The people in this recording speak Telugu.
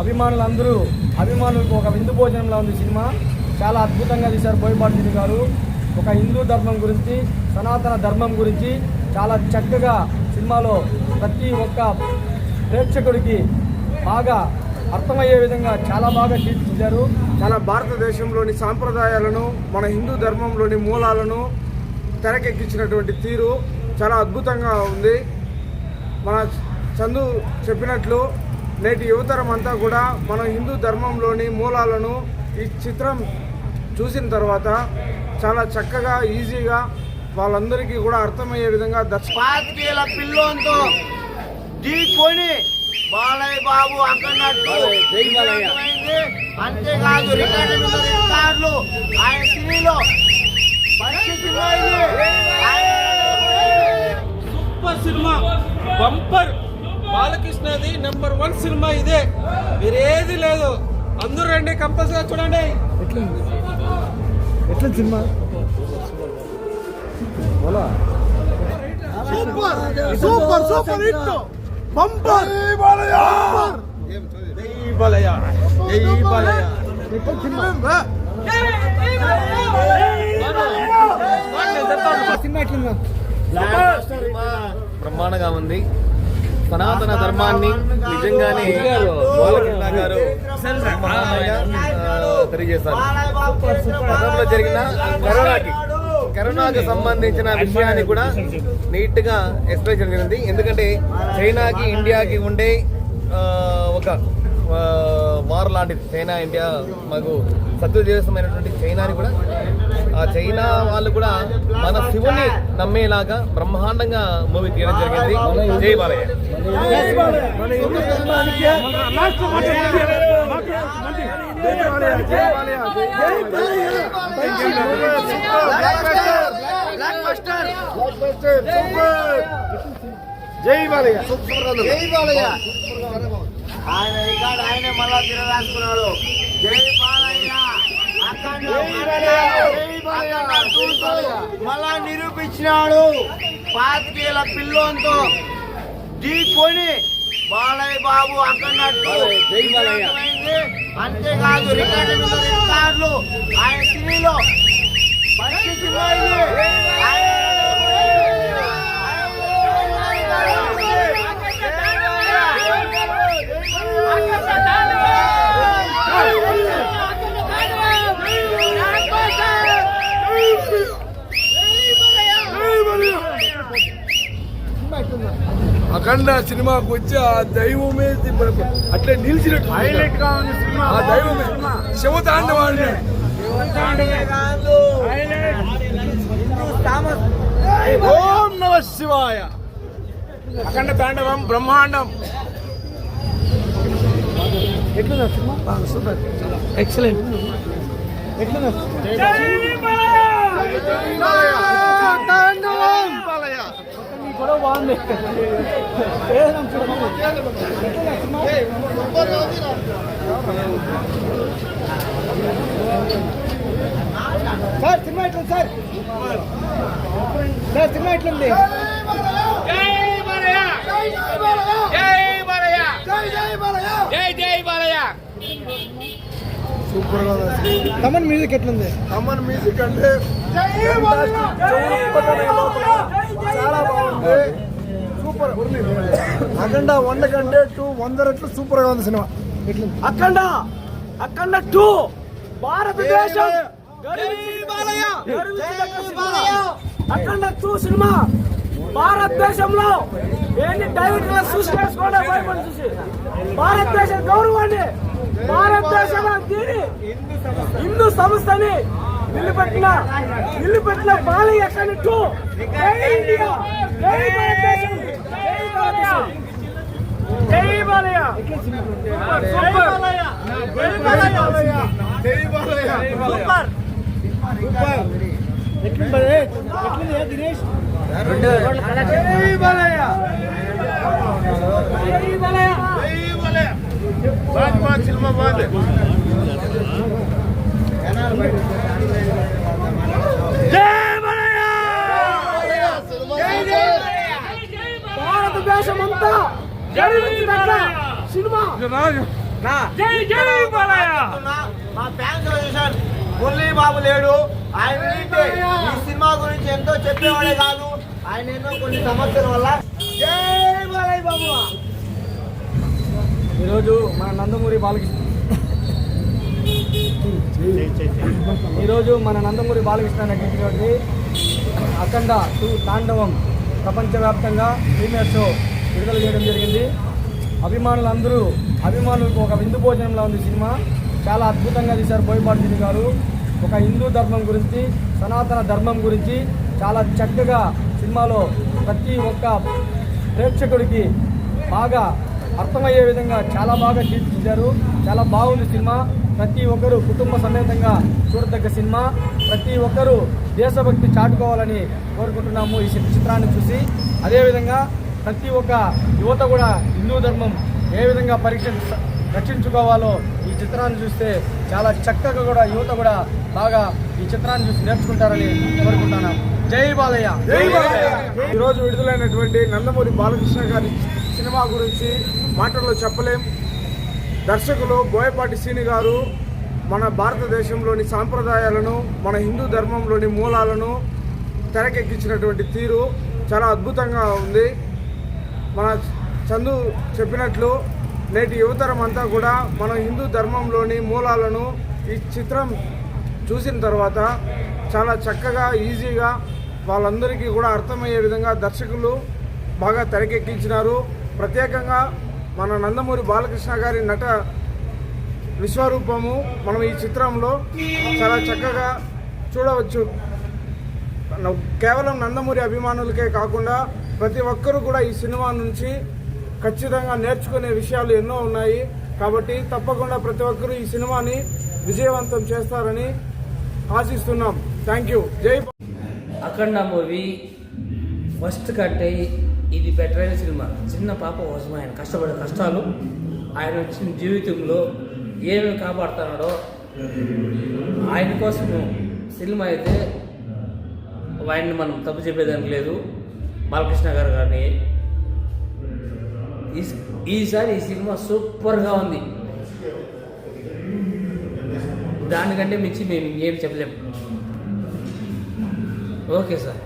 అభిమానులందరూ అభిమానులకు ఒక విందు భోజనంలో ఉంది సినిమా. చాలా అద్భుతంగా తీశారు బోయపాటి గారు. ఒక హిందూ ధర్మం గురించి సనాతన ధర్మం గురించి చాలా చక్కగా సినిమాలో ప్రతి ఒక్క ప్రేక్షకుడికి బాగా అర్థమయ్యే విధంగా చాలా బాగా తీర్చిదిద్దారు. చాలా భారతదేశంలోని సాంప్రదాయాలను మన హిందూ ధర్మంలోని మూలాలను తెరకెక్కించినటువంటి తీరు చాలా అద్భుతంగా ఉంది. మన చందు చెప్పినట్లు నేటి యువతరం అంతా కూడా మన హిందూ ధర్మంలోని మూలాలను ఈ చిత్రం చూసిన తర్వాత చాలా చక్కగా ఈజీగా వాళ్ళందరికీ కూడా అర్థమయ్యే విధంగా దర్శ పాతికేల పిల్లోంతో ఢీకొని బాలయ్య బాబు విజయవంతమైంది. అంతేకాదు రికార్డు రికార్డులు ఆయన సినీలో సూపర్ సినిమా బంపర్. బాలకృష్ణది నెంబర్ వన్ సినిమా ఇదే. వేరేది లేదు. అందరూ రండి కంపల్సరీ చూడండి. ఎట్లా? Cinema? Super super hit. Bumper. జై బాలయ్య! జై బాలయ్య సినిమా? ఎట్లుందా. బ్రహ్మాండంగా ఉంది. సనాతన ధర్మాన్ని నిజంగానే గారు తెలియజేశారు. గతంలో జరిగిన కరోనాకి కరోనాకు సంబంధించిన విషయాన్ని కూడా నీట్గా ఎక్స్ప్లెయిన్ చేయడం జరిగింది. ఎందుకంటే చైనాకి ఇండియాకి ఉండే ఒక వార్ లాంటిది. చైనా ఇండియా మాకు శత్రు దేశమైనటువంటి చైనాని కూడా ఆ చైనా వాళ్ళు కూడా మన శివుని నమ్మేలాగా బ్రహ్మాండంగా మూవీ తీయడం జరిగింది. జై బాలయ్య. జై బాలయ్య. జై బాలయ్య. ఆయన రికార్డు ఆయన మళ్ళా తిరగాసుకున్నాడు జై బాలయ్య. మళ్ళా నిరూపించినాడు. పాతికేల పిల్లోంతో. ఢీకొని బాలయ్య బాబు విజయవంతమైంది. అంతేకాదు రికార్డు ఆయన సినీలో మంచి అఖండ సినిమాకు వచ్చి ఆ దైవమే మనకు అట్లే నిలిచినట్టు ఆ దైవమే. శివతాండవాడిని ఓం నమ శివాయ. అఖండ తాండవం బ్రహ్మాండం. బాగా సూపర్. ఎక్సలెంట్. ఎట్లుందా? బాగుంది. ఏదైనా చూడండి. ఎట్లుందా సినిమా? సార్ సినిమా ఎట్లుంది సార్? సార్ సినిమా ఎట్లుంది? సూపర్గా ఉంది. తమన్ మ్యూజిక్ ఎట్లుంది? అమ్మన్ మ్యూజిక్ అంటే చాలా బాగుంది. సూపర్. అఖండ వంద కంటే టూ వంద రెట్లు సూపర్గా ఉంది సినిమా. ఎట్లుంది? అఖండ! అఖండ టూ! భారతదేశం! Akhanda two cinema! భారతదేశంలో ఏంటి డైరెక్టర్ చూసి చేసుకోండి భయపడి చూసి. భారతదేశ గౌరవాన్ని భారతదేశం దీని హిందూ సంస్థని నిలబెట్టిన నిలబెట్టిన బాలయ్య అఖండ టూ. జై ఇండియా జై భారతదేశం జై భారతదేశం. జై బాలయ్య. జై బాలయ్య. జై బాలయ్య. జై బాలయ్య. సూపర్. ఎట్లుంది దినేష్? బాలయ్య. సినిమా జై జై బాలయ్య. మా ఫ్యాన్స్ మురళీ బాబు లేడు. ఆయన ఈ సినిమా గురించి ఎంతో చెప్పేవాడే కాదు. ఆయన ఎన్నో కొన్ని సమస్యల వల్ల జై బాలయ్య బాబు! ఈరోజు మన నందమూరి బాలకృష్ణ ఈరోజు మన నందమూరి బాలకృష్ణ నటించినటువంటి అఖండ టూ తాండవం ప్రపంచవ్యాప్తంగా ప్రీమియర్ షో విడుదల చేయడం జరిగింది. అభిమానులందరూ అభిమానులకు ఒక విందు భోజనంలో ఉంది సినిమా. చాలా అద్భుతంగా తీశారు బోయపాటి గారు. ఒక హిందూ ధర్మం గురించి సనాతన ధర్మం గురించి చాలా చక్కగా సినిమాలో ప్రతి ఒక్క ప్రేక్షకుడికి బాగా అర్థమయ్యే విధంగా చాలా బాగా తీర్చిదిద్దారు చాలా బాగుంది సినిమా. ప్రతి ఒక్కరు కుటుంబ సమేతంగా చూడదగ్గ సినిమా. ప్రతి ఒక్కరూ దేశభక్తి చాటుకోవాలని కోరుకుంటున్నాము ఈ చిత్రాన్ని చూసి. అదేవిధంగా ప్రతి ఒక్క యువత కూడా హిందూ ధర్మం ఏ విధంగా పరీక్ష రక్షించుకోవాలో ఈ చిత్రాన్ని చూస్తే చాలా చక్కగా కూడా యువత కూడా బాగా ఈ చిత్రాన్ని చూసి నేర్చుకుంటారని కోరుకుంటున్నాను. జై బాలయ్య. జై బాలయ్య. ఈరోజు విడుదలైనటువంటి నందమూరి బాలకృష్ణ గారి సినిమా గురించి మాటల్లో చెప్పలేం. దర్శకులు బోయపాటి శ్రీని గారు మన భారతదేశంలోని సాంప్రదాయాలను మన హిందూ ధర్మంలోని మూలాలను తెరకెక్కించినటువంటి తీరు చాలా అద్భుతంగా ఉంది. మన చందు చెప్పినట్లు నేటి యువతరం అంతా కూడా మన హిందూ ధర్మంలోని మూలాలను ఈ చిత్రం చూసిన తర్వాత చాలా చక్కగా ఈజీగా వాళ్ళందరికీ కూడా అర్థమయ్యే విధంగా దర్శకులు బాగా తెరకెక్కించినారు. ప్రత్యేకంగా మన నందమూరి బాలకృష్ణ గారి నట విశ్వరూపము మనం ఈ చిత్రంలో చాలా చక్కగా చూడవచ్చు. న- కేవలం నందమూరి అభిమానులకే కాకుండా ప్రతి ఒక్కరూ కూడా ఈ సినిమా నుంచి ఖచ్చితంగా నేర్చుకునే విషయాలు ఎన్నో ఉన్నాయి. కాబట్టి తప్పకుండా ప్రతి ఒక్కరూ ఈ సినిమాని విజయవంతం చేస్తారని ఆశిస్తున్నాం. థ్యాంక్ యూ జై అఖండ మూవీ ఫస్ట్ కంటే ఇది బెటర్ అయిన సినిమా. చిన్న పాప కోసం ఆయన కష్టపడే కష్టాలు. ఆయన వచ్చిన జీవితంలో ఏమేమి కాపాడుతున్నాడో ఆయన కోసం సినిమా అయితే ఆయన్ని మనం తప్పు చెప్పేదానికి లేదు. బాలకృష్ణ గారు కానీ ఈసారి ఈ సినిమా సూపర్గా ఉంది. దానికంటే మించి మేము ఏం చెప్పలేము. Okay sir.